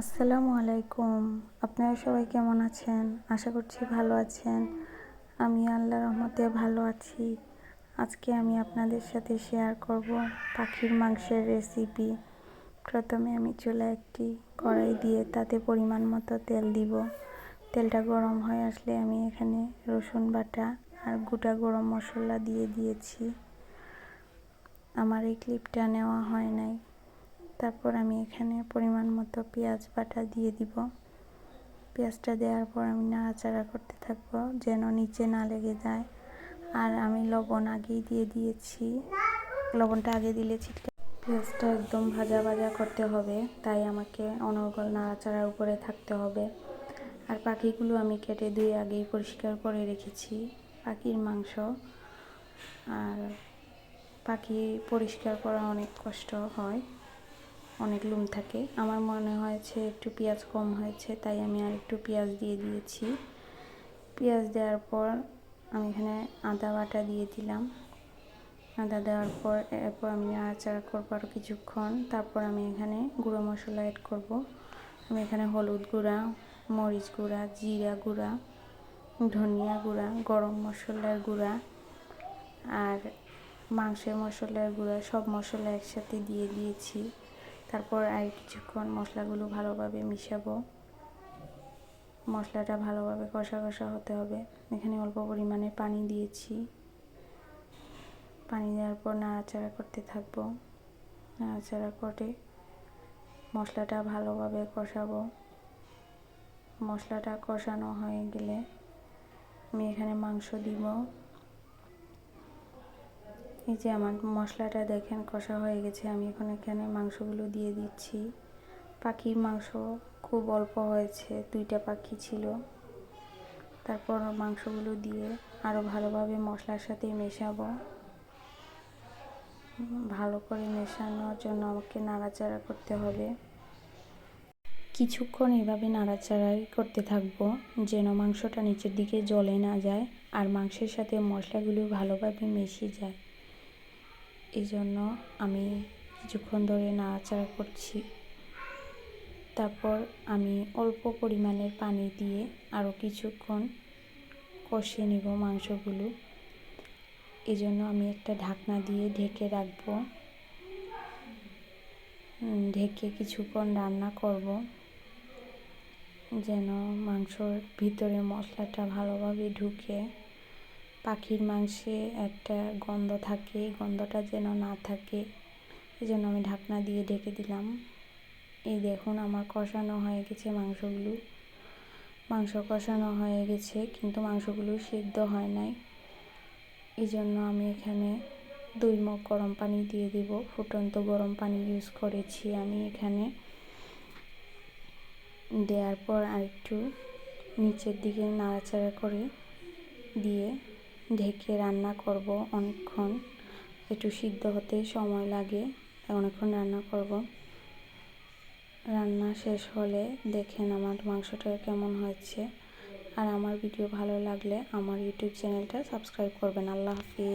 আসসালামু আলাইকুম। আপনারা সবাই কেমন আছেন? আশা করছি ভালো আছেন। আমি আল্লাহ রহমতে ভালো আছি। আজকে আমি আপনাদের সাথে শেয়ার করব পাখির মাংসের রেসিপি প্রথমে আমি চুলা একটি কড়াই দিয়ে তাতে পরিমাণ মতো তেল দিব। তেলটা গরম হয়ে আসলে আমি এখানে রসুন বাটা আর গোটা গরম মশলা দিয়ে দিয়েছি। আমার এই ক্লিপটা নেওয়া হয় নাই। তারপর আমি এখানে পরিমাণ মতো পেঁয়াজ বাটা দিয়ে দিব। পেঁয়াজটা দেওয়ার পর আমি নাড়াচাড়া করতে থাকব যেন নিচে না লেগে যায়। আর আমি লবণ আগেই দিয়ে দিয়েছি। লবণটা আগে দিলে ছিটকে পেঁয়াজটা একদম ভাজা ভাজা করতে হবে, তাই আমাকে অনর্গল নাড়াচাড়ার উপরে থাকতে হবে। আর পাখিগুলো আমি কেটে ধুয়ে আগেই পরিষ্কার করে রেখেছি, পাখির মাংস। আর পাখি পরিষ্কার করা অনেক কষ্ট হয়। অনেক লুম থাকে। আমার মনে হয়েছে একটু পেঁয়াজ কম হয়েছে, তাই আমি আর একটু পেঁয়াজ দিয়ে দিয়েছি। পেঁয়াজ দেওয়ার পর আমি এখানে আদা বাটা দিয়ে দিলাম। আদা দেওয়ার পর এরপর আমি নাড়াচাড়া করব আরও কিছুক্ষণ। তারপর আমি এখানে গুঁড়ো মশলা অ্যাড করব। আমি এখানে হলুদ গুঁড়া, মরিচ গুঁড়া, জিরা গুঁড়া, ধনিয়া গুঁড়া, গরম মশলার গুঁড়া আর মাংসের মশলার গুঁড়া সব মশলা একসাথে দিয়ে দিয়েছি। তারপর আর কিছুক্ষণ মশলাগুলো ভালোভাবে মিশাবো। মশলাটা ভালোভাবে কষা কষা হতে হবে। এখানে অল্প পরিমাণে পানি দিয়েছি। পানি দেওয়ার পর নাড়াচাড়া করতে থাকব। নাড়াচাড়া করে মশলাটা ভালোভাবে কষাবো। মশলাটা কষানো হয়ে গেলে আমি এখানে মাংস দিব। এই যে আমার মশলাটা দেখেন, কষা হয়ে গেছে। আমি এখন এখানে মাংসগুলো দিয়ে দিচ্ছি। পাখির মাংস খুব অল্প হয়েছে, দুইটা পাখি ছিল। তারপর মাংসগুলো দিয়ে আরও ভালোভাবে মশলার সাথে মেশাবো। ভালো করে মেশানোর জন্য আমাকে নাড়াচাড়া করতে হবে। কিছুক্ষণ এভাবে নাড়াচাড়াই করতে থাকব, যেন মাংসটা নিচের দিকে জলে না যায় আর মাংসের সাথে মশলাগুলো ভালোভাবে মিশে যায়। এই জন্য আমি কিছুক্ষণ ধরে নাড়াচাড়া করছি। তারপর আমি অল্প পরিমাণের পানি দিয়ে আরও কিছুক্ষণ কষিয়ে নিব মাংসগুলো। এই জন্য আমি একটা ঢাকনা দিয়ে ঢেকে রাখব। ঢেকে কিছুক্ষণ রান্না করব। যেন মাংসর ভিতরে মশলাটা ভালোভাবে ঢুকে। পাখির মাংসে একটা গন্ধ থাকে, গন্ধটা যেন না থাকে। এই জন্য আমি ঢাকনা দিয়ে ঢেকে দিলাম। এই দেখুন, আমার কষানো হয়ে গেছে মাংসগুলো। মাংস কষানো হয়ে গেছে, কিন্তু মাংসগুলো সিদ্ধ হয় নাই। এই জন্য আমি এখানে দুই মগ গরম পানি দিয়ে দিব। ফুটন্ত গরম পানি ইউজ করেছি আমি এখানে। দেওয়ার পর আরেকটু নিচের দিকে নাড়াচাড়া করে দিয়ে ঢেকে রান্না করব অনেকক্ষণ। একটু সিদ্ধ হতে সময় লাগে অনেকক্ষণ রান্না করব। রান্না শেষ হলে দেখেন আমার মাংসটা কেমন হয়েছে। আর আমার ভিডিও ভালো লাগলে আমার ইউটিউব চ্যানেলটা সাবস্ক্রাইব করবেন। আল্লাহ হাফিজ।